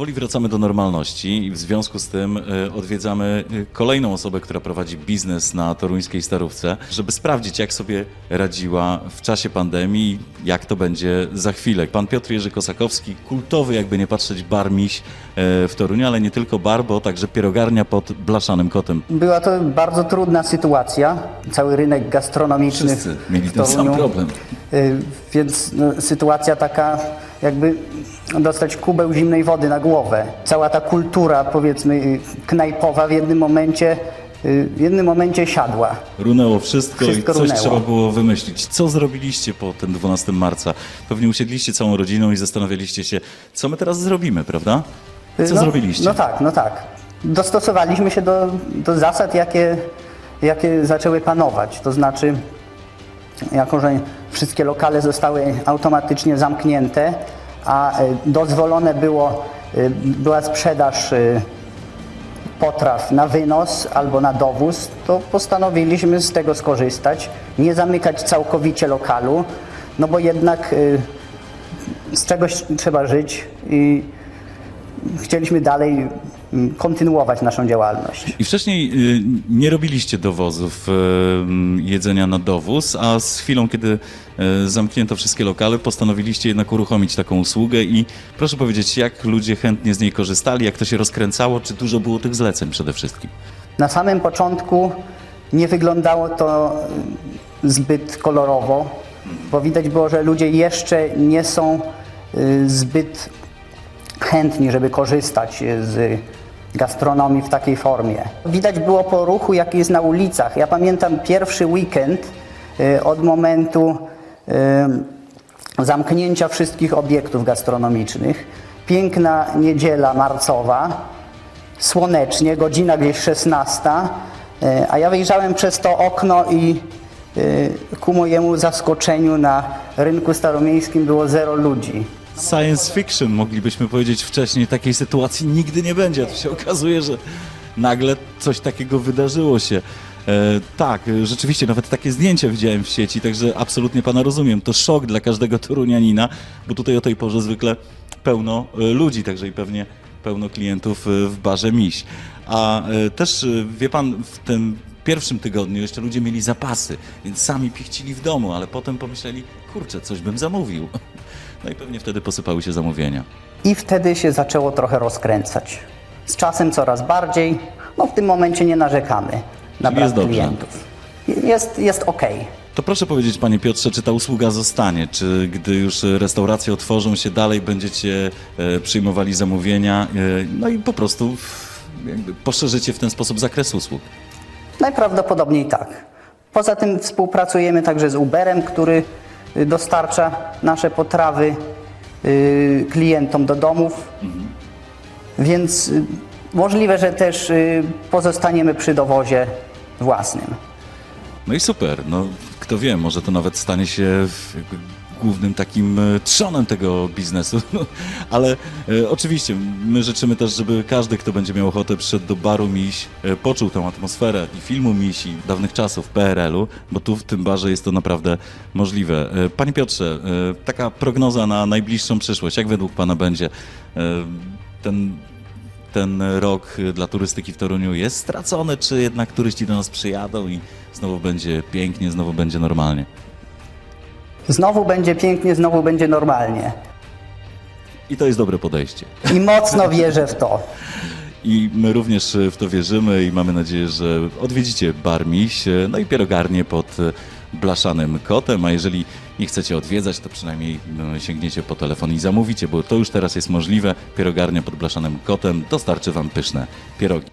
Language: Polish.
Powoli wracamy do normalności i w związku z tym e, odwiedzamy e, kolejną osobę, która prowadzi biznes na toruńskiej Starówce, żeby sprawdzić, jak sobie radziła w czasie pandemii, jak to będzie za chwilę. Pan Piotr Jerzy Kosakowski, kultowy, jakby nie patrzeć, bar miś e, w Toruniu, ale nie tylko bar, bo także pierogarnia pod blaszanym kotem. Była to bardzo trudna sytuacja. Cały rynek gastronomiczny Wszyscy mieli ten sam problem. Więc no, sytuacja taka, jakby dostać kubeł zimnej wody na głowę. Cała ta kultura, powiedzmy, y, knajpowa w jednym momencie, y, w jednym momencie siadła. Runęło wszystko, Wszystko i coś runęło. trzeba było wymyślić. Co zrobiliście po tym 12 marca? Pewnie usiedliście całą rodziną i zastanawialiście się, co my teraz zrobimy, prawda? Co no, zrobiliście? No tak, no tak. Dostosowaliśmy się do, do zasad, jakie, jakie zaczęły panować. To znaczy, jako że wszystkie lokale zostały automatycznie zamknięte, a e, dozwolone było, e, była sprzedaż e, potraw na wynos albo na dowóz, to postanowiliśmy z tego skorzystać, nie zamykać całkowicie lokalu, no bo jednak z czegoś trzeba żyć i chcieliśmy dalej kontynuować naszą działalność. I wcześniej y, nie robiliście dowozów y, jedzenia na dowóz, a z chwilą, kiedy y, zamknięto wszystkie lokale, postanowiliście jednak uruchomić taką usługę i proszę powiedzieć, jak ludzie chętnie z niej korzystali, jak to się rozkręcało, czy dużo było tych zleceń przede wszystkim? Na samym początku nie wyglądało to zbyt kolorowo, bo widać było, że ludzie jeszcze nie są zbyt chętni, żeby korzystać y, z gastronomii w takiej formie. Widać było po ruchu, jaki jest na ulicach. Ja pamiętam pierwszy weekend y, od momentu y, zamknięcia wszystkich obiektów gastronomicznych. Piękna niedziela marcowa, słonecznie, godzina gdzieś 16, e, a ja wyjrzałem przez to okno i e, ku mojemu zaskoczeniu na rynku staromiejskim było zero ludzi. Science fiction, moglibyśmy powiedzieć wcześniej, takiej sytuacji nigdy nie będzie. To się okazuje, że nagle coś takiego wydarzyło się. E, tak, rzeczywiście, nawet takie zdjęcia widziałem w sieci, także absolutnie pana rozumiem. To szok dla każdego torunianina, bo tutaj o tej porze zwykle pełno e, ludzi, także i pewnie pełno klientów e, w barze Miś. A e, też, wie pan, w tym pierwszym tygodniu jeszcze ludzie mieli zapasy, więc sami pichcili w domu, ale potem pomyśleli, kurczę, coś bym zamówił. No i pewnie wtedy posypały się zamówienia. I wtedy się zaczęło trochę rozkręcać. Z czasem coraz bardziej, no w tym momencie nie narzekamy na brak jest dobrze. klientów. Jest, jest okej. To proszę powiedzieć, panie Piotrze, czy ta usługa zostanie? Czy gdy już restauracje otworzą się dalej, będziecie e, przyjmowali zamówienia? E, no i po prostu poszerzycie w ten sposób zakres usług. Najprawdopodobniej tak. Poza tym współpracujemy także z Uberem, który dostarcza nasze potrawy y, klientom do domów. Więc y, możliwe, że też y, pozostaniemy przy dowozie własnym. No i super. No, kto wie, może to nawet stanie się głównym takim e, trzonem tego biznesu. Ale e, oczywiście my życzymy też, żeby każdy, kto będzie miał ochotę, przyszedł do baru Miś, e, poczuł tę atmosferę i filmu Miś i dawnych czasów PRL-u, bo tu w tym barze jest to naprawdę możliwe. Panie Piotrze, taka prognoza na najbliższą przyszłość. Jak według Pana będzie ten ten rok dla turystyki w Toruniu jest stracony, czy jednak turyści do nas przyjadą i znowu będzie pięknie, znowu będzie normalnie? Znowu będzie pięknie, znowu będzie normalnie. I to jest dobre podejście. I mocno wierzę w to. I my również w to wierzymy i mamy nadzieję, że odwiedzicie Bar Miś, no i pierogarnię pod blaszanym kotem, a jeżeli nie chcecie odwiedzać, to przynajmniej no, sięgniecie po telefon i zamówicie, bo to już teraz jest możliwe. Pierogarnia pod blaszanym kotem dostarczy Wam pyszne pierogi.